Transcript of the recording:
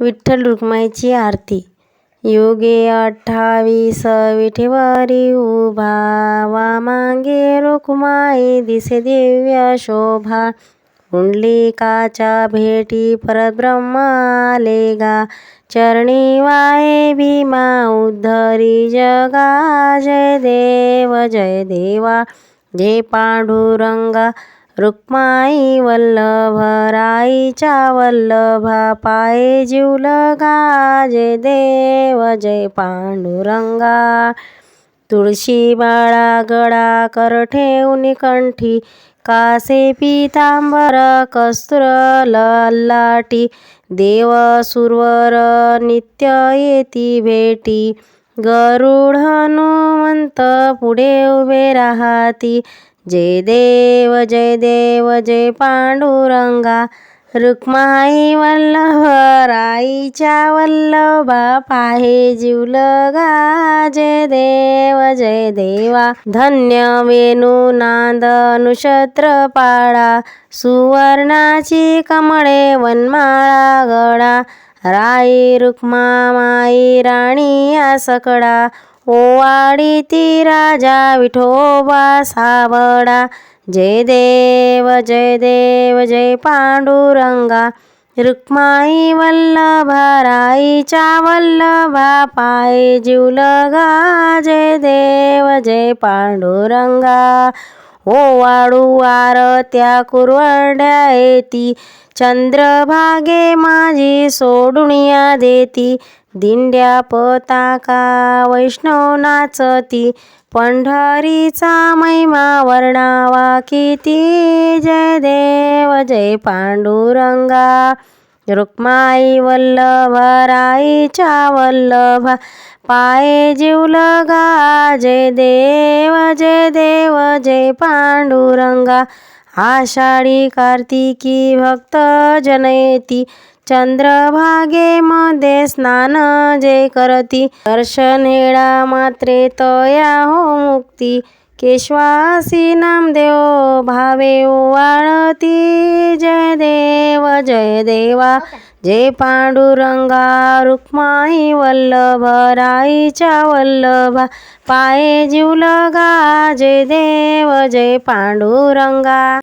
विठ्ठल रुक्माईची आरती. योगे अठ्ठावीस विठेवारी उभा वा मांगे रुक्माई दिसे दिव्य शोभा. पुंडलिकाच्या भेटी परत ब्रह्माले गा. चरणी वाये भीमा उद्धरी जगा. जय देव जय देवा. जय पांडुरंगा रुक्माई वल्लभ राईचा वल्लभा पाये जीवलगा जय देव जय पांडुरंगा. तुळशी बाळा गडा कर ठेवून कंठी कासे पितांबर कस्तुर लाटी देव सुरवर नित्य येती भेटी गरुड हनुमंत पुढे उभे राहती. जय देव जय देव जय पांडुरंगा. रुक्माई वल्लभ राईच्या वल्लभा पाहे जीवलगा जय देव जय देवा. धन्य वेणू नांद अनुक्षत्र पाळा सुवर्णाची कमळे वनमाळा गडा राई रुक्मा माई राणी या सकडा ओवाडी ती राजा विठोबा सावडा. जय देव जय देव जय पांडुरंगा. रुक्माई वल्लभा वल्लभा पाय जीवलगा जय देव जय पांडुरंगा. ओ वाडू आरत्या कुरवड्या येती. चंद्रभागे माझी सोडुनिया देती. दिंड्या पताका वैष्णव नाचती पंढरीचा महिमा वर्णावा किती. जय देव जय पांडुरंगा. रुक्माई वल्लभ राईच्या वल्लभा. पाये जीवलगा जय देव जय देव जय पांडुरंगा. आषाढी कार्तिकी भक्त जनयती. चंद्रभागेमध्ये स्नान जे करती दर्शन हेळा मात्रे तया हो मुक्ती. केशवासी नामदेव भावे वाळती. जय देव जय देवा. जय पांडुरंगा रुक्माई वल्लभ राईच्या वल्लभा. पाये जीवलगा जय देव जय पांडुरंगा.